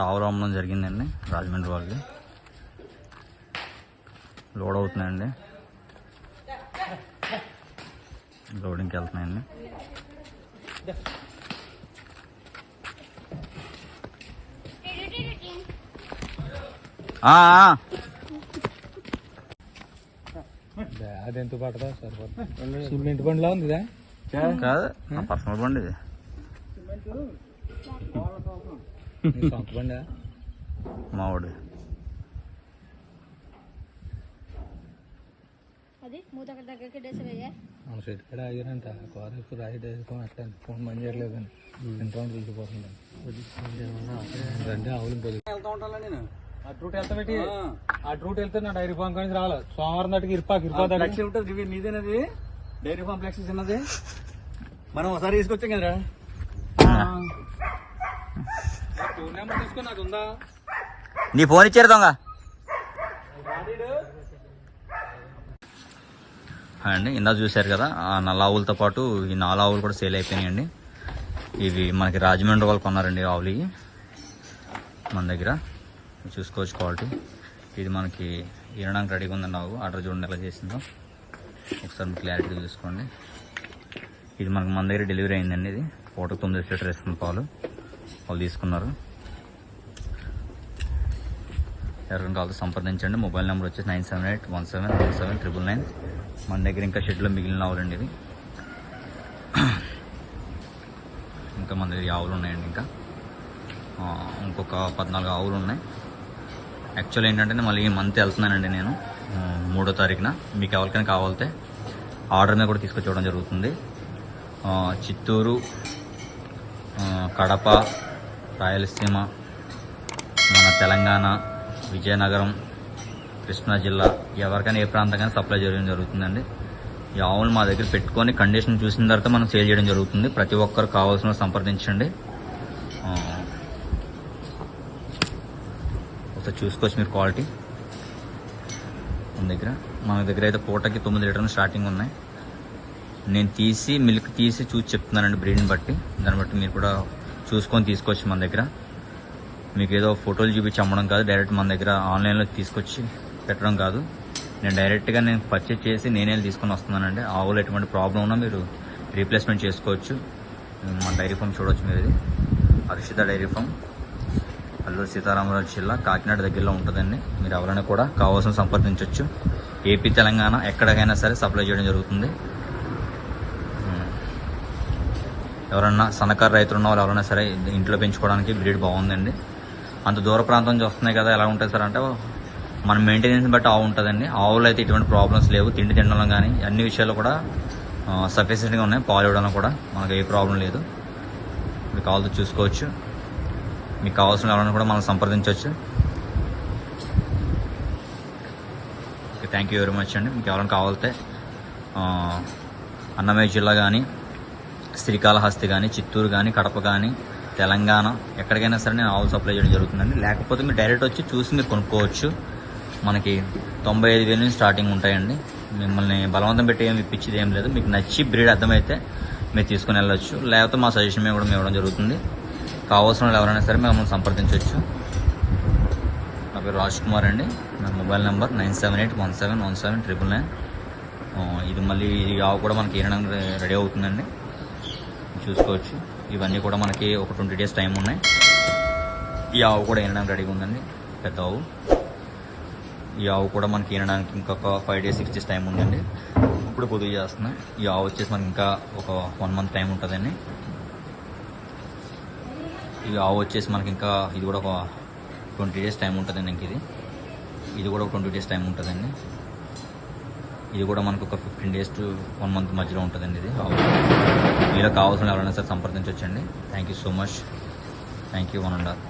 అమ్మడం జరిగిందండి రాజమండ్రి వాళ్ళకి లోడ్ అవుతున్నాయండి. లోడింగ్కి వెళ్తున్నాయండి. ఆ, ఆ. అది ఎంత పడతా సరిపోతుంది. సిమెంట్ బండిలా ఉంది కాదు నా పర్సనల్ బండి ఇది. నీ సొంత బండి? మా వాడు అది మూత అక్కడ దగ్గరికి డేసవయ్యా మన సెట్ కూడా ఆగిరంట. కారు ఇప్పుడు రైట్ వేసుకొని అట్లా ఫోన్ పని చేయట్లేదని ఎంత వెళ్ళిపోతుంది రండి ఆవులు పది వెళ్తా ఉంటాను నేను. అటు రూట్ వెళ్తా పెట్టి. అటు రూట్ వెళ్తే నా డైరీ ఫామ్ కానీ రాలేదు సోమవారం దాటికి ఇరుపాకు ఇరుపాకు ఫ్లెక్సీ ఉంటుంది నీదేనది? డైరీ ఫామ్ ఫ్లెక్సీ చిన్నది మనం ఒకసారి తీసుకొచ్చాం కదరా? నీ ఫోన్ ఇచ్చారు దొంగ. అండి ఇందా చూశారు కదా ఆ నల్ల ఆవులతో పాటు ఈ నాలుగు ఆవులు కూడా సేల్ అయిపోయినాయండి. ఇవి మనకి రాజమండ్రి వాళ్ళు కొన్నారండి ఆవులు మన దగ్గర. చూసుకోవచ్చు క్వాలిటీ ఇది మనకి వినడానికి రెడీగా ఉందండి ఆవు. ఆర్డర్ చూడండి ఎలా చేసిందో. ఒకసారి క్లారిటీ చూసుకోండి. ఇది మనకి మన దగ్గర డెలివరీ అయిందండి ఇది. పూట తొమ్మిది లీటర్ వేసుకున్న పాలు. వాళ్ళు తీసుకున్నారు. ఎవరికైనా కావాల్సి సంప్రదించండి. మొబైల్ నెంబర్ వచ్చేసి nine seven eight one seven one seven triple nine. మన దగ్గర ఇంకా షెడ్లో మిగిలిన ఆవులండి ఇది. ఇంకా మన దగ్గర ఆవులు ఉన్నాయండి ఇంకా. ఇంకొక పద్నాలుగు ఆవులు ఉన్నాయి. యాక్చువల్ ఏంటంటే మళ్ళీ ఈ మంత్ వెళ్తున్నానండి నేను. మూడో తారీఖున. మీకు ఎవరికైనా కావాలితే ఆర్డర్ మీద కూడా తీసుకొచ్చి జరుగుతుంది. చిత్తూరు కడప రాయలసీమ మన తెలంగాణ విజయనగరం కృష్ణా జిల్లా ఎవరికైనా ఏ ప్రాంతంకైనా సప్లై చేయడం జరుగుతుందండి. ఈ ఆవులు మా దగ్గర పెట్టుకొని కండిషన్ చూసిన తర్వాత మనం సేల్ చేయడం జరుగుతుంది. ప్రతి ఒక్కరు కావాల్సిన సంప్రదించండి. ఒకసారి చూసుకోవచ్చు మీరు క్వాలిటీ. మన దగ్గర మన దగ్గర అయితే పూటకి తొమ్మిది లీటర్లు స్టార్టింగ్ ఉన్నాయి. నేను తీసి మిల్క్ తీసి చూసి చెప్తున్నానండి బ్రీడ్ని బట్టి. దాన్ని బట్టి మీరు కూడా చూసుకొని తీసుకోవచ్చు మన దగ్గర. మీకు ఏదో ఫోటోలు చూపించి అమ్మడం కాదు డైరెక్ట్ మన దగ్గర ఆన్లైన్లో తీసుకొచ్చి పెట్టడం కాదు. నేను డైరెక్ట్గా నేను పర్చేజ్ చేసి నేనే తీసుకొని వస్తున్నానండి. ఆవులు ఎటువంటి ప్రాబ్లం ఉన్నా మీరు రీప్లేస్మెంట్ చేసుకోవచ్చు. మా డైరీ ఫామ్ చూడవచ్చు మీరు ఇది హర్షిత డైరీ ఫామ్. అల్లూరు సీతారామరాజు జిల్లా కాకినాడ దగ్గరలో ఉంటుందండి. మీరు ఎవరైనా కూడా కావాల్సిన సంప్రదించవచ్చు ఏపీ తెలంగాణ ఎక్కడికైనా సరే సప్లై చేయడం జరుగుతుంది. ఎవరన్నా సన్నకారు రైతులు ఉన్న వాళ్ళు ఎవరైనా సరే ఇంట్లో పెంచుకోవడానికి బ్రీడ్ బాగుందండి. అంత దూర ప్రాంతం నుంచి వస్తున్నాయి కదా ఎలా ఉంటుంది సార్ అంటే మన మెయింటెనెన్స్ బట్టి ఆవు ఉంటుందండి. ఆవులు అయితే ఎటువంటి ప్రాబ్లమ్స్ లేవు. తిండి తినడం కానీ అన్ని విషయాలు కూడా సఫిషియెంట్గా ఉన్నాయి. పాలు ఇవ్వడంలో కూడా మనకు ఏ ప్రాబ్లం లేదు. మీకు కావాల్సి చూసుకోవచ్చు. మీకు కావాల్సిన ఎవరైనా కూడా మనం సంప్రదించవచ్చు. Okay thank you very much అండి. మీకు ఎవరైనా కావాలితే అన్నమయ్య జిల్లా కానీ శ్రీకాళహస్తి కానీ చిత్తూరు కానీ కడప కానీ తెలంగాణ ఎక్కడికైనా సరే నేను ఆవులు సప్లై చేయడం జరుగుతుందండి. లేకపోతే మీరు డైరెక్ట్ వచ్చి చూసి మీరు కొనుక్కోవచ్చు. మనకి తొంభై ఐదు వేల నుంచి స్టార్టింగ్ ఉంటాయండి. మిమ్మల్ని బలవంతం పెట్టి ఏమి ఇప్పించేది ఏం లేదు. మీకు నచ్చి బ్రీడ్ అర్థమైతే మీరు తీసుకుని వెళ్ళొచ్చు. లేకపోతే మా సజెషన్ మేము కూడా మేము ఇవ్వడం జరుగుతుంది. కావాల్సిన వాళ్ళు ఎవరైనా సరే మిమ్మల్ని సంప్రదించవచ్చు నా పేరు రాజ్ కుమార్ అండి. నా mobile number nine seven eight one seven one seven triple nine. ఇది మళ్ళీ ఈ ఆవు కూడా మనకి ఈనడానికి రెడీ అవుతుందండి. చూసుకోవచ్చు. ఇవన్నీ కూడా మనకి ఒక ట్వంటీ డేస్ టైం ఉన్నాయి. ఈ ఆవు కూడా వినడానికి రెడీగా ఉందండి. పెద్ద ఆవు. ఈ ఆవు కూడా మనకి వినడానికి ఇంకొక five days six days time ఉందండి. ఇప్పుడు పొదుగు చేస్తున్నాయి ఈ ఆవు వచ్చేసి మనకి ఇంకా ఒక వన్ మంత్ టైం ఉంటుందండి. ఈ ఆవు వచ్చేసి మనకి ఇంకా ఇది కూడా ఒక ట్వంటీ డేస్ టైం ఉంటుందండి ఇంక ఇది. ఇది కూడా ఒక ట్వంటీ డేస్ టైం ఉంటుందండి. ఇది కూడా మనకు ఒక fifteen days to one month మధ్యలో ఉంటుందండి ఇది. మీరు మీలో కావాల్సిన ఎవరైనా సరే సంప్రదించవచ్చండి thank you so much thank you one and all